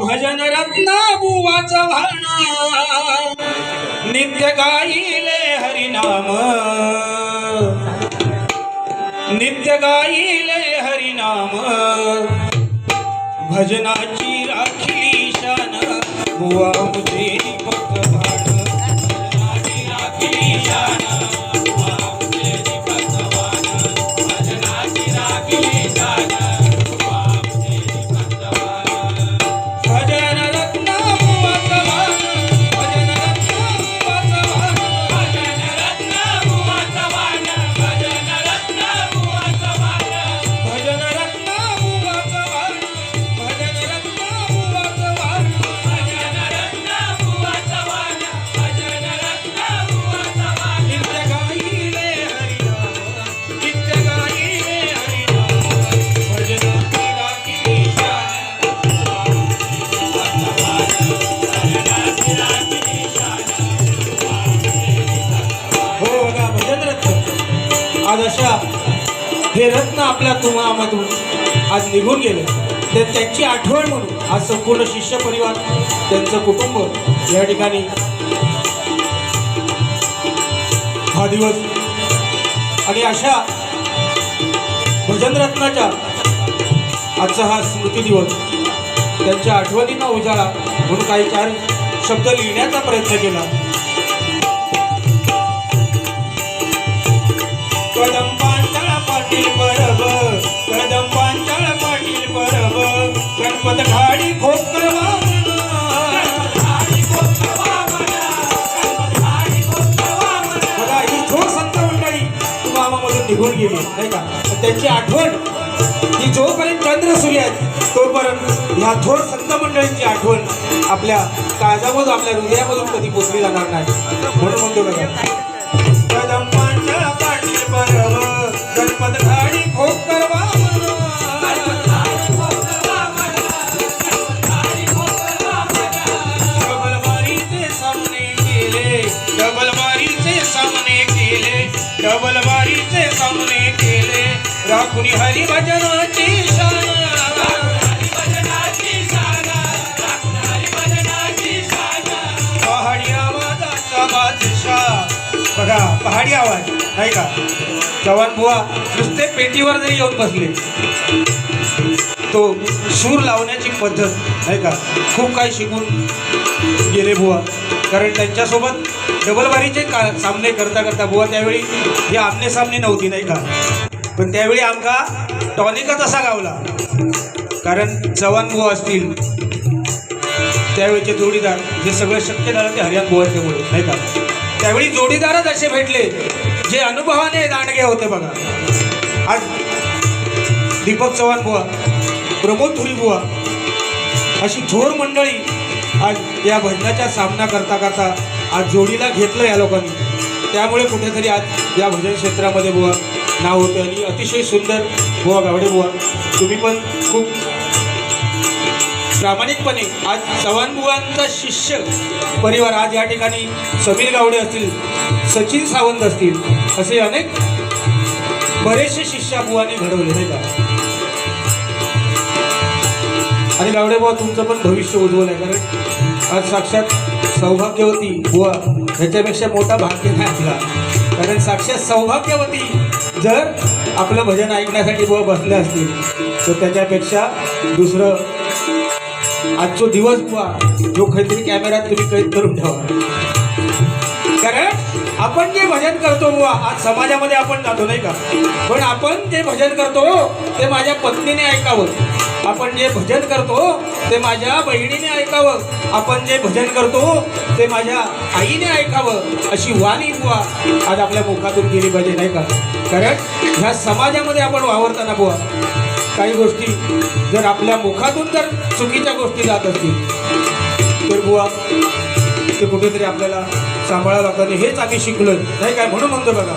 भजन रत्न बुवा नित्य गाईले हरिनाम. नित्य गाईले हरिनाम. भजनाची राखी शान बुवा मुझे दीपक आज अशा हे रत्न आपल्या तुम्हामधून आज निघून गेले. तर त्यांची आठवण म्हणून आज संपूर्ण शिष्य परिवार त्यांचं कुटुंब या ठिकाणी हा दिवस आणि अशा भजन रत्नाच्या आजचा हा स्मृती दिवस त्यांच्या आठवणींना उजाळा म्हणून काही चार शब्द लिहिण्याचा प्रयत्न केला. कदम पाटील परब कदम पांचाळ पाटील परब. गणपत घाडी खोकर ही थोर संत मंडळी मामामधून निघून गेली नाही का? पण त्यांची आठवण ही जोपर्यंत चंद्र सूर्य आहेत तोपर्यंत ह्या थोर संत मंडळींची आठवण आपल्या काळजामधून आपल्या हृदयामधून कधी पोचली जाणार नाही. म्हणून म्हणतो बघा डबल बारीचे सामने केले डबल हरी सामने केले शान बघा पहाडी आवाज नाही का? चव्हाण बुवा नुसते पेटीवर जरी येऊन बसले तो सूर लावण्याची पद्धत नाही का? खूप काही शिकून गेले बुवा. कारण त्यांच्यासोबत डबलबारीचे का सामने करता करता बुवा त्यावेळी हे आमने सामने नव्हती नाही का? पण त्यावेळी आमका टॉनिकच असा गावला. कारण चव्हाण बुवा असतील त्यावेळीचे जोडीदार जे सगळं शक्य झालं ते हरियाण बुवाच्यामुळे नाही का? त्यावेळी जोडीदारच असे भेटले जे अनुभवाने दांडगे होते बघा. आज दीपक चव्हाण बुवा प्रमोद धुरी बुवा अशी थोर मंडळी आज या भजनाचा सामना करता करता आज जोडीला घेतलं या लोकांनी. त्यामुळे कुठेतरी आज या भजन क्षेत्रामध्ये बुवा नाव होते. आणि अतिशय सुंदर बुवा गावडे बुवा. तुम्ही पण खूप प्रामाणिकपणे आज चव्हाणबुवांचा शिष्य परिवार आज या ठिकाणी समीर गावडे असतील सचिन सावंत असतील असे अनेक बरेचसे शिष्या बुवाने घडवले नाही का? आणि गावडे बुवा तुमचं पण भविष्य उज्ज्वल आहे कारण आज साक्षात सौभाग्यवती बुवा ह्याच्यापेक्षा मोठा भाग्य नाही आपला. कारण साक्षात सौभाग्यवती जर आपलं भजन ऐकण्यासाठी बुवा बसले असतील तर त्याच्यापेक्षा दुसरं आजचो दिवस बुवा जो काहीतरी कॅमेऱ्यात तुम्ही कैद करून ठेवा. कारण आपण जे भजन करतो बुवा आज समाजामध्ये आपण जातो नाही का? पण आपण जे भजन करतो ते माझ्या पत्नीने ऐकावं. आपण जे भजन करतो ते माझ्या बहिणीने ऐकावं. आपण जे भजन करतो ते माझ्या आईने ऐकावं. अशी वाणी बुवा आज आपल्या मुखातून गेली पाहिजे नाही का? कारण ह्या समाजामध्ये आपण वावरताना बुवा काही गोष्टी जर आपल्या मुखातून जर चुकीच्या गोष्टी जात असतील तर बुवा ते कुठेतरी आपल्याला सांभाळावं लागतं. हेच आम्ही शिकलो नाही काय? म्हणून म्हणतो बघा.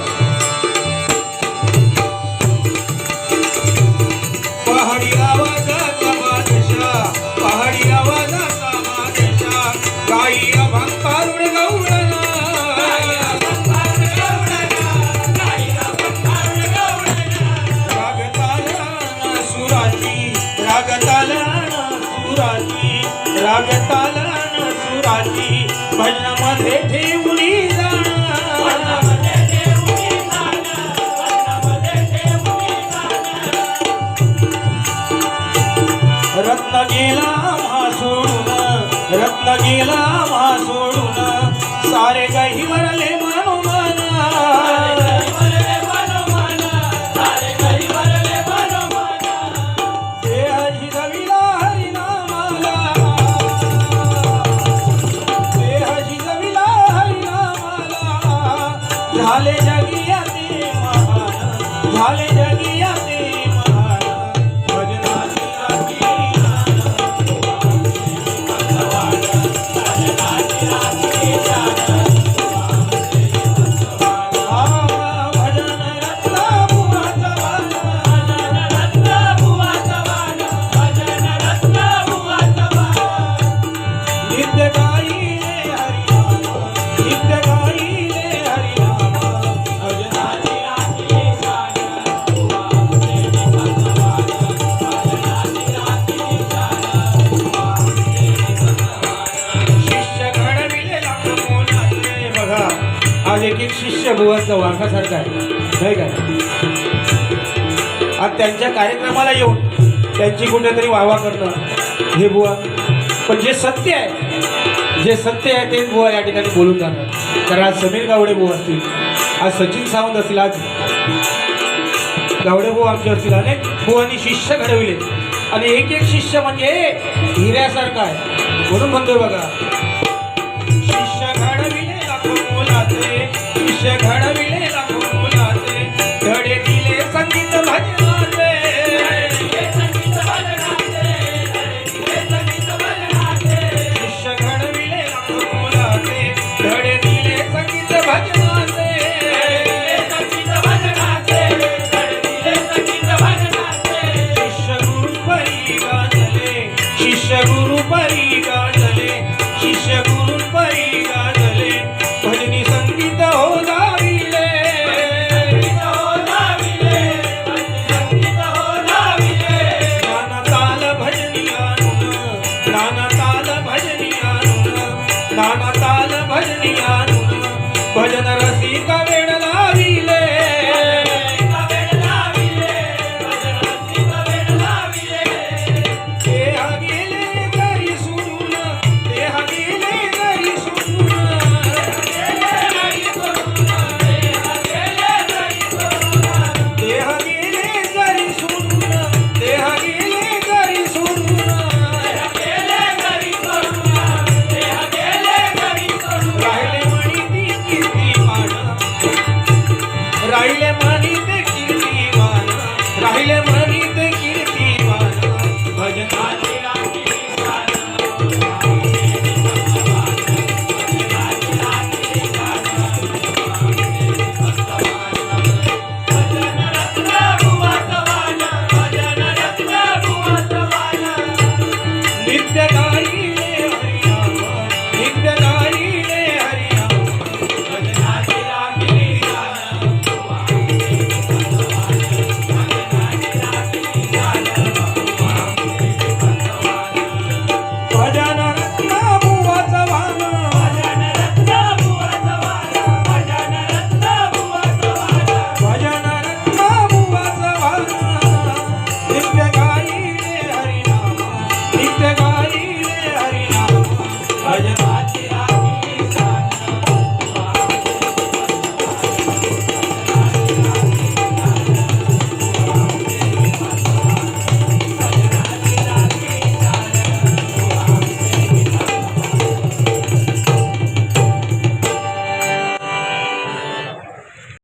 राग ताला सुराची रागतालन सुराची रागतालन सुराची भजनामध्ये ठेवली रत्न गेला सोडून रत्न गेला सोडून सारे काही वरले झाले जगी. एक वारसासारखा आहे. नाही काय आज त्यांच्या कार्यक्रमाला येऊन त्यांची कुठेतरी वाहवा करणं हे बुवा. पण जे सत्य आहे जे सत्य आहे तेच बुवा या ठिकाणी बोलून जाणार. कारण आज समीर गावडे बुवा असतील आज सचिन सावंत असतील आज गावडे बुवा आमचे असतील अनेक बुवांनी शिष्य घडविले. आणि एक एक शिष्य म्हणजे हिऱ्यासारखा आहे. म्हणून म्हणतोय बघा मोलाचे घडवी ಸಿದ್ಧಕಾಯಿ